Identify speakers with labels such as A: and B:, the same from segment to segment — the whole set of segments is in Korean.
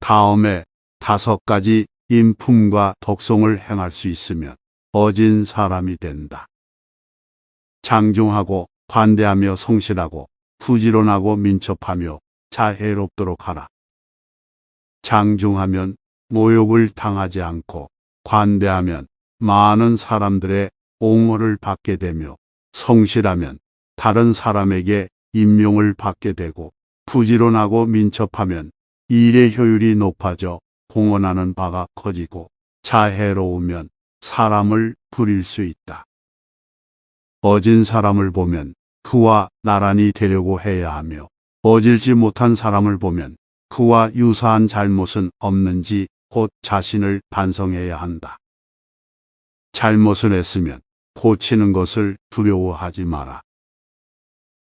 A: 다음에 다섯 가지 인품과 덕성을 행할 수 있으면 어진 사람이 된다. 장중하고 관대하며 성실하고 부지런하고 민첩하며 자애롭도록 하라. 장중하면 모욕을 당하지 않고 관대하면 많은 사람들의 옹호를 받게 되며 성실하면 다른 사람에게 임용을 받게 되고 부지런하고 민첩하면 일의 효율이 높아져 공헌하는 바가 커지고 자애로우면 사람을 부릴 수 있다. 어진 사람을 보면 그와 나란히 되려고 해야 하며 어질지 못한 사람을 보면 그와 유사한 잘못은 없는지 곧 자신을 반성해야 한다. 잘못을 했으면 고치는 것을 두려워하지 마라.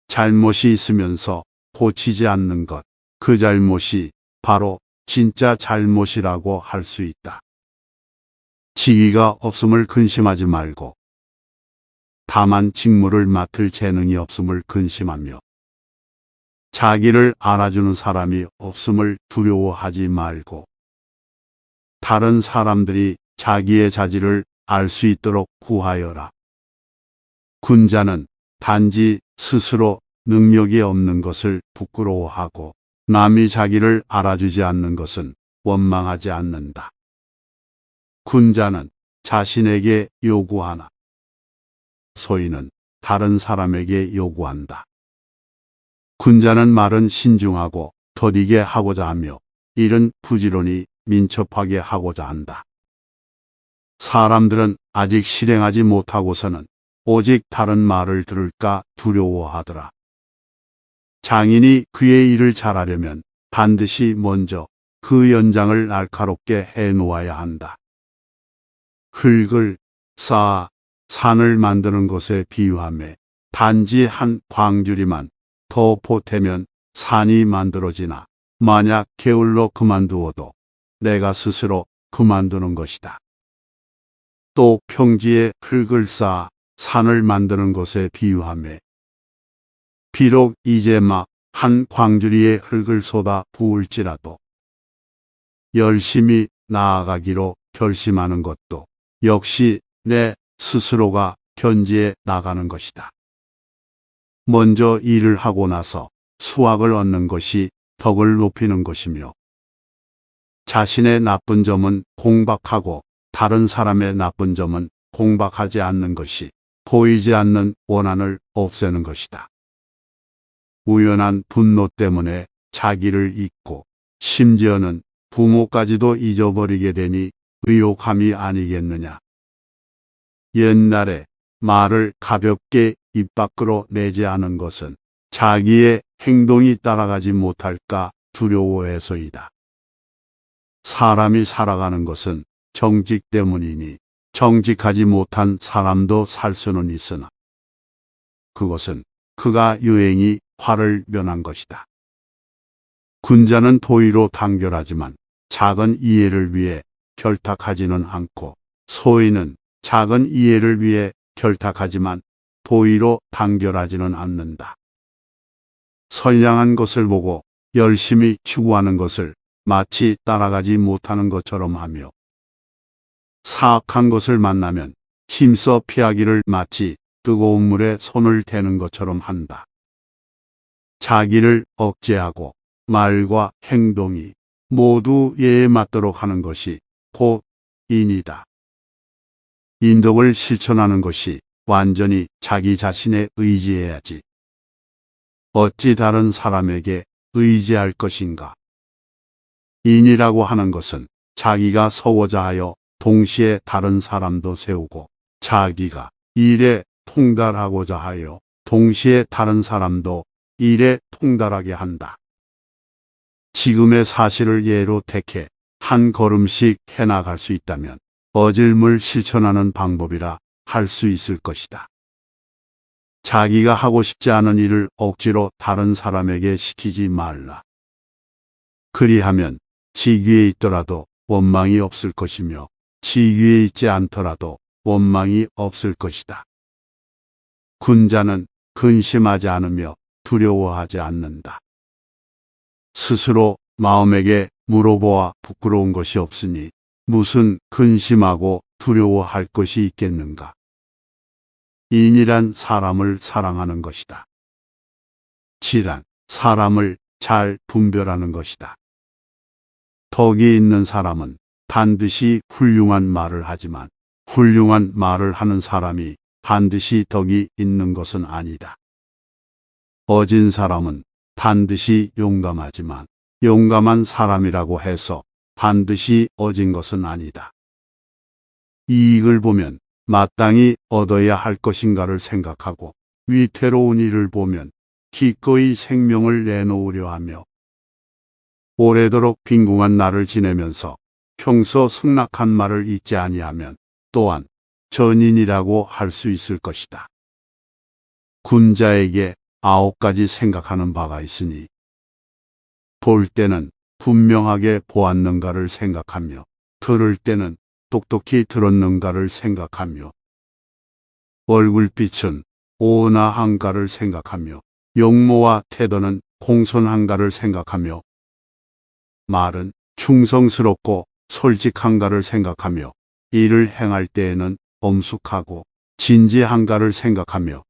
A: 잘못이 있으면서 고치지 않는 것, 그 잘못이 바로 진짜 잘못이라고 할 수 있다. 지위가 없음을 근심하지 말고, 다만 직무를 맡을 재능이 없음을 근심하며, 자기를 알아주는 사람이 없음을 두려워하지 말고, 다른 사람들이 자기의 자질을 알 수 있도록 구하여라. 군자는 단지 스스로 능력이 없는 것을 부끄러워하고 남이 자기를 알아주지 않는 것은 원망하지 않는다. 군자는 자신에게 요구하나 소인은 다른 사람에게 요구한다. 군자는 말은 신중하고 더디게 하고자 하며 일은 부지런히 민첩하게 하고자 한다. 사람들은 아직 실행하지 못하고서는 오직 다른 말을 들을까 두려워하더라. 장인이 그의 일을 잘하려면 반드시 먼저 그 연장을 날카롭게 해 놓아야 한다. 흙을 쌓아 산을 만드는 것에 비유함에 단지 한 광주리만 더 보태면 산이 만들어지나 만약 게을러 그만두어도 내가 스스로 그만두는 것이다. 또 평지에 흙을 쌓아 산을 만드는 것에 비유함에 비록 이제 막 한 광주리에 흙을 쏟아 부을지라도 열심히 나아가기로 결심하는 것도 역시 내 스스로가 견지해 나가는 것이다. 먼저 일을 하고 나서 수확을 얻는 것이 덕을 높이는 것이며 자신의 나쁜 점은 공박하고 다른 사람의 나쁜 점은 공박하지 않는 것이 보이지 않는 원한을 없애는 것이다. 우연한 분노 때문에 자기를 잊고 심지어는 부모까지도 잊어버리게 되니 의욕함이 아니겠느냐. 옛날에 말을 가볍게 입 밖으로 내지 않은 것은 자기의 행동이 따라가지 못할까 두려워해서이다. 사람이 살아가는 것은 정직 때문이니 정직하지 못한 사람도 살 수는 있으나 그것은 그가 유행이 화를 면한 것이다. 군자는 도의로 단결하지만 작은 이해를 위해 결탁하지는 않고 소인은 작은 이해를 위해 결탁하지만 도의로 단결하지는 않는다. 선량한 것을 보고 열심히 추구하는 것을 마치 따라가지 못하는 것처럼 하며 사악한 것을 만나면 힘써 피하기를 마치 뜨거운 물에 손을 대는 것처럼 한다. 자기를 억제하고 말과 행동이 모두 예에 맞도록 하는 것이 곧 인이다. 인덕을 실천하는 것이 완전히 자기 자신에 의지해야지. 어찌 다른 사람에게 의지할 것인가? 인이라고 하는 것은 자기가 서고자 하여 동시에 다른 사람도 세우고 자기가 일에 통달하고자 하여 동시에 다른 사람도 일에 통달하게 한다. 지금의 사실을 예로 택해 한 걸음씩 해나갈 수 있다면 어질물 실천하는 방법이라 할 수 있을 것이다. 자기가 하고 싶지 않은 일을 억지로 다른 사람에게 시키지 말라. 그리하면 지귀에 있더라도 원망이 없을 것이며 지귀에 있지 않더라도 원망이 없을 것이다. 군자는 근심하지 않으며 두려워하지 않는다. 스스로 마음에게 물어보아 부끄러운 것이 없으니 무슨 근심하고 두려워할 것이 있겠는가. 인이란 사람을 사랑하는 것이다. 지란 사람을 잘 분별하는 것이다. 덕이 있는 사람은 반드시 훌륭한 말을 하지만 훌륭한 말을 하는 사람이 반드시 덕이 있는 것은 아니다. 어진 사람은 반드시 용감하지만 용감한 사람이라고 해서 반드시 어진 것은 아니다. 이익을 보면 마땅히 얻어야 할 것인가를 생각하고 위태로운 일을 보면 기꺼이 생명을 내놓으려 하며 오래도록 빈궁한 날을 지내면서 평소 승낙한 말을 잊지 아니하면 또한 전인이라고 할 수 있을 것이다. 군자에게 아홉 가지 생각하는 바가 있으니 볼 때는 분명하게 보았는가를 생각하며 들을 때는 똑똑히 들었는가를 생각하며 얼굴빛은 온화한가를 생각하며 용모와 태도는 공손한가를 생각하며 말은 충성스럽고 솔직한가를 생각하며 일을 행할 때에는 엄숙하고 진지한가를 생각하며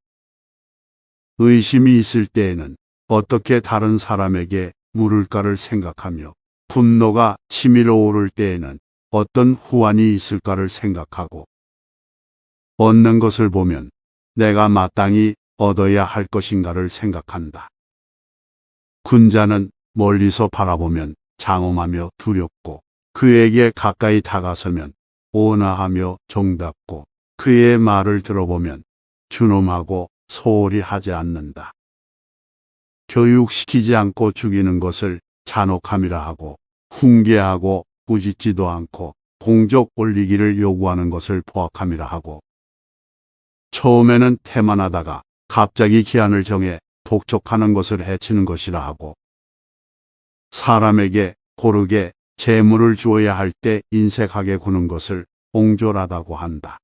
A: 의심이 있을 때에는 어떻게 다른 사람에게 물을까를 생각하며 분노가 치밀어 오를 때에는 어떤 후환이 있을까를 생각하고 얻는 것을 보면 내가 마땅히 얻어야 할 것인가를 생각한다. 군자는 멀리서 바라보면 장엄하며 두렵고 그에게 가까이 다가서면 온화하며 정답고 그의 말을 들어보면 준엄하고 소홀히 하지 않는다. 교육시키지 않고 죽이는 것을 잔혹함이라 하고 훈계하고 꾸짖지도 않고 공적 올리기를 요구하는 것을 포악함이라 하고 처음에는 태만하다가 갑자기 기한을 정해 독촉하는 것을 해치는 것이라 하고 사람에게 고르게 재물을 주어야 할 때 인색하게 구는 것을 옹졸하다고 한다.